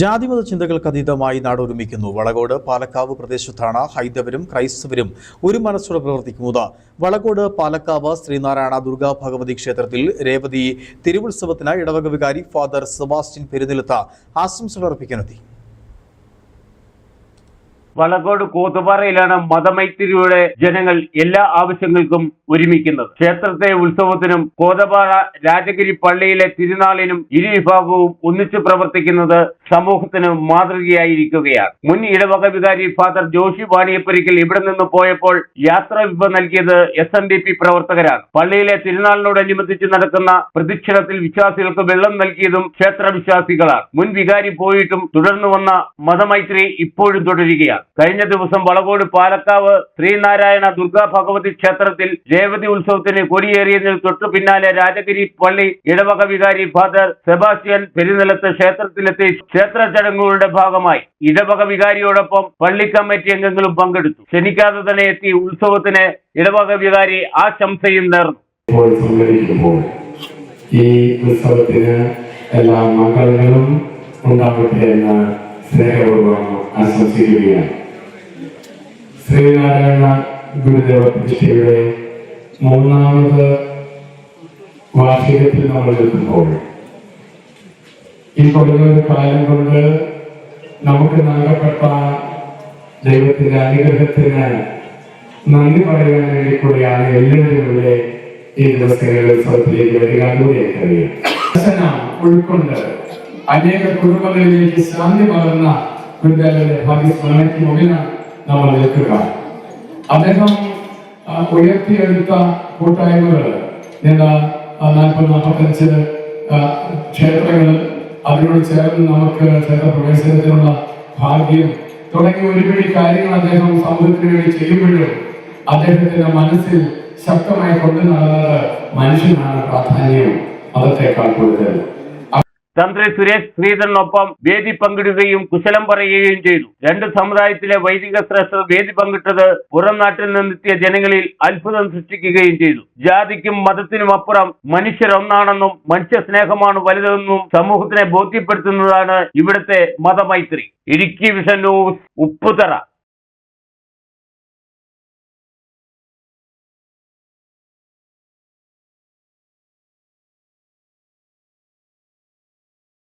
ജാതിമത ചിന്തകൾക്ക് അതീതമായി നാടൊരുമിക്കുന്നു. വളകോട് പാലക്കാവ് പ്രദേശത്താണ് ഹൈന്ദവരും ക്രൈസ്തവരും ഒരു മനസ്സോടെ പ്രവർത്തിക്കുന്നത്. വളകോട് പാലക്കാവ് ശ്രീനാരായണ ദുർഗാ ഭഗവതി ക്ഷേത്രത്തിൽ രേവതി തിരുവുത്സവത്തിന് ഇടവകവികാരി ഫാദർ സെബാസ്റ്റ്യൻ പെരുന്നിലത്ത് ആശംസകൾ അർപ്പിക്കാനെത്തി. വളകോട് കൂത്തുപാറയിലാണ് മതമൈത്രിയുടെ ജനങ്ങൾ എല്ലാ ആവശ്യങ്ങൾക്കും ഒരുമിക്കുന്നത്. ക്ഷേത്രത്തെ ഉത്സവത്തിനും കോതപാറ രാജഗിരി പള്ളിയിലെ തിരുനാളിനും ഇരു വിഭാഗവും ഒന്നിച്ചു പ്രവർത്തിക്കുന്നത് സമൂഹത്തിന് മാതൃകയായിരിക്കുകയാണ്. മുൻ ഇടവക വികാരി ഫാദർ ജോഷി വാണിയപ്പരിക്കൽ ഇവിടെ നിന്ന് പോയപ്പോൾ യാത്രാ വിഭ നൽകിയത് എസ് എൻ ഡി പി പ്രവർത്തകരാണ്. പള്ളിയിലെ തിരുനാളിനോടനുബന്ധിച്ച് നടക്കുന്ന പ്രദക്ഷിണത്തിൽ വിശ്വാസികൾക്ക് വെള്ളം നൽകിയതും ക്ഷേത്ര വിശ്വാസികളാണ് മുൻ വികാരി പോയിട്ടും തുടർന്നു വന്ന മതമൈത്രി ഇപ്പോഴും തുടരുകയാണ്. കഴിഞ്ഞ ദിവസം വളകോട് പാലക്കാവ് ശ്രീനാരായണ ദുർഗാ ഭഗവതി ക്ഷേത്രത്തിൽ രേവതി ഉത്സവത്തിന് കൊടിയേറിയതിന് തൊട്ടു പിന്നാലെ രാജഗിരി പള്ളി ഇടവക വികാരി ഫാദർ സെബാസ്റ്റ്യൻ പെരുനിലത്ത് ക്ഷേത്രത്തിലെത്തി ക്ഷേത്ര ചടങ്ങുകളുടെ ഭാഗമായി ഇടവക വികാരിയോടൊപ്പം പള്ളി കമ്മിറ്റി അംഗങ്ങളും പങ്കെടുത്തു. ക്ഷണിക്കാതെ തന്നെ എത്തി ഉത്സവത്തിന് ഇടവക വികാരി ആശംസയും നേർന്നു. ഈ ഉത്സവത്തിന് എല്ലാ മംഗളങ്ങളും ഉണ്ടാകട്ടെ എന്ന് സ്നേഹപൂർവം ആശംസിക്കുകയാണ് ശ്രീനാരായണ ഗുരുദേവ പ്രതിഷ്ഠയുടെ മൂന്നാമത് വാർഷികത്തിൽ നമ്മൾ എടുക്കുമ്പോൾ ഈ കുറഞ്ഞൊരു കാലം കൊണ്ട് നമുക്ക് നൽകപ്പെട്ട ദൈവത്തിന്റെ അനുഗ്രഹത്തിന് നന്ദി പറയാൻ വേണ്ടി കൂടിയാണ് എല്ലാവരും ഇവിടെ ഈ ദിവസങ്ങളിൽ ഉത്സവത്തിലേക്ക് വരിക കൂടി കഴിയും ഉൾക്കൊണ്ട് അനേക കുടുംബങ്ങളിലേക്ക് ശാന്തി പകർന്ന ഗുരുദേവന്റെ ഭാഗ്യസ്മരണയ്ക്ക് മുകളിലാണ് നമ്മൾ നിൽക്കുക. അദ്ദേഹം ഉയർത്തിയെടുത്ത കൂട്ടായ്മകൾ നീണ്ട നാൽപ്പത് നാൽപ്പത്തഞ്ച് ക്ഷേത്രങ്ങൾ അതിനോട് ചേർന്ന് നമുക്ക് ക്ഷേത്ര പ്രവേശനത്തിനുള്ള ഭാഗ്യം തുടങ്ങിയ ഒരുപിടി കാര്യങ്ങൾ അദ്ദേഹം സമൂഹത്തിന് വേണ്ടി ചെയ്യുമ്പോഴും അദ്ദേഹത്തിന്റെ മനസ്സിൽ ശക്തമായി കൊണ്ടു നടന്നത് മനുഷ്യനാണ് പ്രാധാന്യം. മതത്തെക്കാൾ കൂടുതൽ തന്ത്രി സുരേഷ് ശ്രീധരനൊപ്പം വേദി പങ്കിടുകയും കുശലം പറയുകയും ചെയ്തു. രണ്ട് സമുദായത്തിലെ വൈദിക ശ്രേഷ്ഠർ വേദി പങ്കിട്ടത് പുറം നാട്ടിൽ നിന്നെത്തിയ ജനങ്ങളിൽ അത്ഭുതം സൃഷ്ടിക്കുകയും ചെയ്തു. ജാതിക്കും മതത്തിനും അപ്പുറം മനുഷ്യരൊന്നാണെന്നും മനുഷ്യ സ്നേഹമാണ് വലുതെന്നും സമൂഹത്തിനെ ബോധ്യപ്പെടുത്തുന്നതാണ് ഇവിടുത്തെ മതമൈത്രി. Idukki vision news Upputhara.